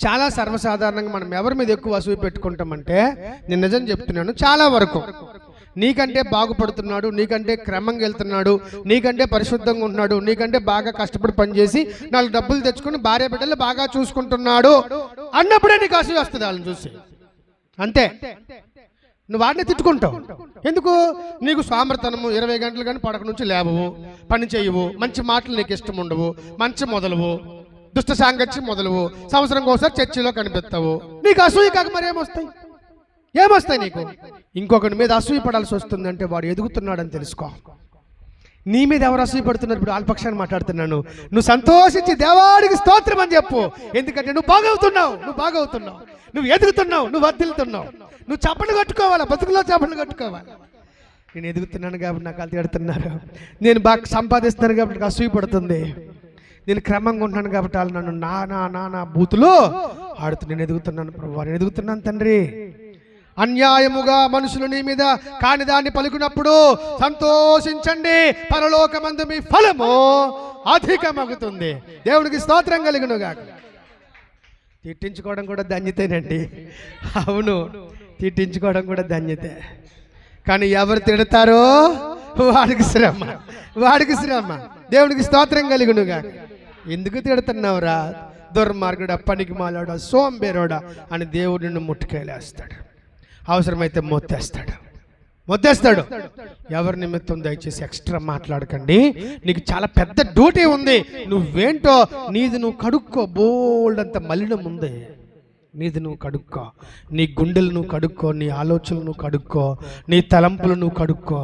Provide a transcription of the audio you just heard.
చాలా సర్వసాధారణంగా మనం ఎవరి మీద ఎక్కువ అసూయ పెట్టుకుంటామంటే నేను నిజం చెప్తున్నాను చాలా వరకు. నీకంటే బాగుపడుతున్నాడు నీకంటే క్రమంగా వెళ్తున్నాడు నీకంటే పరిశుద్ధంగా ఉంటున్నాడు నీకంటే బాగా కష్టపడి పనిచేసి నాలుగు డబ్బులు తెచ్చుకుని భార్య బిడ్డలు బాగా చూసుకుంటున్నాడు అన్నప్పుడే నీకు అసూయ వస్తుంది వాళ్ళని చూసి. అంతే. నువ్వు వాడిని తిట్టుకుంటావు. ఎందుకు? నీకు సామర్థనము ఇరవై గంటలు కానీ పడక నుంచి లేవవు పని చేయవు మంచి మాటలు నీకు ఇష్టం ఉండవు మంచి మొదలవు. దుష్ట సాంగత్యం మొదలవు. సంవత్సరం కోసం చర్చిలో కనిపిస్తావు. నీకు అసూయ కాక మరి ఏమొస్తాయి? ఏమొస్తాయి నీకు? ఇంకొకటి మీద అసూయ పడాల్సి వస్తుంది అంటే వాడు ఎదుగుతున్నాడని తెలుసుకో. నీ మీద ఎవరు అసూయ పడుతున్నారు? ఇప్పుడు ఆల్పక్షాన్ని మాట్లాడుతున్నాను. నువ్వు సంతోషించి దేవాడికి స్తోత్రం అని చెప్పు. ఎందుకంటే నువ్వు బాగవుతున్నావు. నువ్వు బాగవుతున్నావు. నువ్వు ఎదుగుతున్నావు. నువ్వు వర్దిల్తున్నావు నువ్వు చప్పట్లు కట్టుకోవాలా? బతుకులో చప్పట్లు కట్టుకోవాలి? నేను ఎదుగుతున్నాను కాబట్టి నాకు అది తిడుతున్నారు. నేను బాగా సంపాదిస్తున్నాను కాబట్టి నాకు అసూయ పడుతుంది. నేను క్రమంగా ఉంటున్నాను కాబట్టి వాళ్ళు నన్ను నా నా నా నా బూతులు ఆడుతూ నేను ఎదుగుతున్నాను ప్రభు నేను ఎదుగుతున్నాను తండ్రి. అన్యాయముగా మనుషులు నీ మీద కాని దాన్ని పలుకున్నప్పుడు సంతోషించండి. పరలోకమందు మీ ఫలము అధికమగుతుంది. దేవుడికి స్తోత్రం కలుగునుగా తిట్టించుకోవడం కూడా ధన్యతేనండి. అవును తిట్టించుకోవడం కూడా ధన్యతే. కానీ ఎవరు తిడతారో? వాడికి శ్రమ వాడికి శ్రమ. దేవుడికి స్తోత్రం కలుగునుగా ఎందుకు తిడుతున్నావురా? దుర్మార్గుడా పనికి మాలాడా సోంబేరోడా అని దేవుడు నిన్ను ముట్టుకెళ్ళేస్తాడు. అవసరమైతే మొత్తేస్తాడు. మొత్తేస్తాడు. ఎవరి నిమిత్తం దయచేసి ఎక్స్ట్రా మాట్లాడకండి. నీకు చాలా పెద్ద డ్యూటీ ఉంది. నువ్వేంటో నీది నువ్వు కడుక్కో. బోల్డ్ అంత మలినం ఉంది. నీది నువ్వు కడుక్కో. నీ గుండెలు నువ్వు కడుక్కో. నీ ఆలోచనలు నువ్వు కడుక్కో. నీ తలంపులు నువ్వు కడుక్కో.